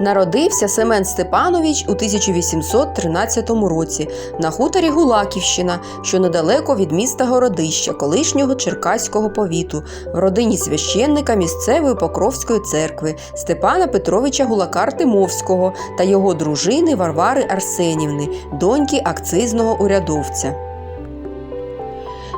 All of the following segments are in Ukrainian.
Народився Семен Степанович у 1813 році на хуторі Гулаківщина, що недалеко від міста Городища, колишнього Черкаського повіту, в родині священника місцевої Покровської церкви Степана Петровича Гулакар-Тимовського та його дружини Варвари Арсенівни, доньки акцизного урядовця.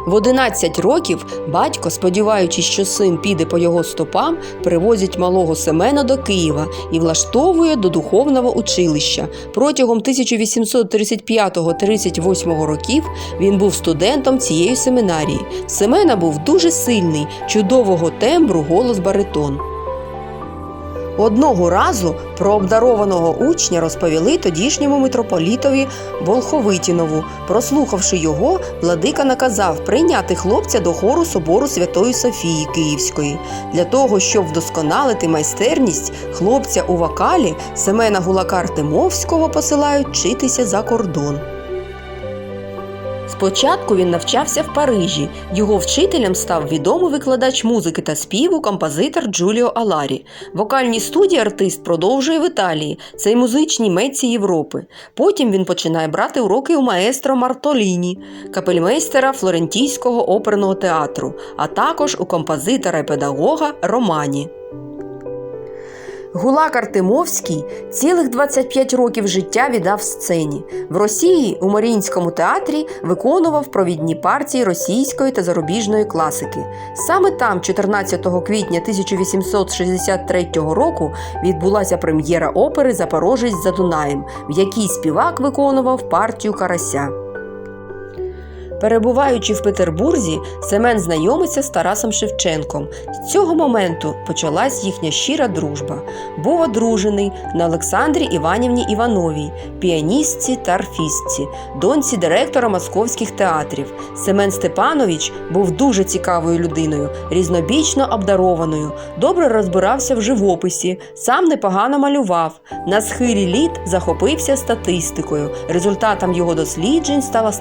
В 11 років батько, сподіваючись, що син піде по його стопам, привозить малого Семена до Києва і влаштовує до духовного училища. Протягом 1835-38 років він був студентом цієї семінарії. Семена був дуже сильний, чудового тембру голос баритон. Одного разу про обдарованого учня розповіли тодішньому митрополітові Волховитінову. Прослухавши його, владика наказав прийняти хлопця до хору собору Святої Софії Київської. Для того, щоб вдосконалити майстерність хлопця у вокалі, Семена Гулакар Тимовського посилають вчитися за кордон. Спочатку він навчався в Парижі. Його вчителем став відомий викладач музики та співу, композитор Джуліо Аларі. Вокальні студії артист продовжує в Італії. Це й музичні митці Європи. Потім він починає брати уроки у маестро Мартоліні, капельмейстера Флорентійського оперного театру, а також у композитора і педагога Романі. Гулак Артемовський цілих 25 років життя віддав сцені. В Росії у Маріїнському театрі виконував провідні партії російської та зарубіжної класики. Саме там, 14 квітня 1863 року, відбулася прем'єра опери Запорожець за Дунаєм, в якій співак виконував партію Карася. Перебуваючи в Петербурзі, Семен знайомиться з Тарасом Шевченком. З цього моменту почалась їхня щира дружба. Був одружений на Олександрі Іванівні Івановій, піаністці та арфістці, доньці директора московських театрів. Семен Степанович був дуже цікавою людиною, різнобічно обдарованою, добре розбирався в живописі, сам непогано малював. На схилі літ захопився статистикою. Результатом його досліджень стала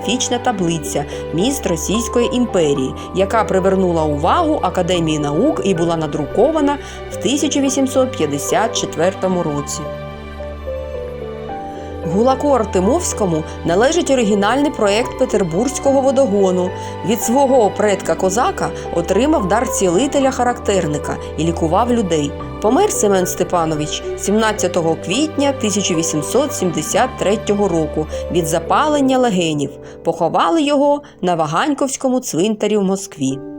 статистико-географічна таблиця міст Російської імперії, яка привернула увагу Академії наук і була надрукована в 1854 році. Гулаку Артемовському належить оригінальний проєкт Петербурзького водогону. Від свого предка козака отримав дар цілителя характерника і лікував людей. Помер Семен Степанович 17 квітня 1873 року від запалення легенів. Поховали його на Ваганьковському цвинтарі в Москві.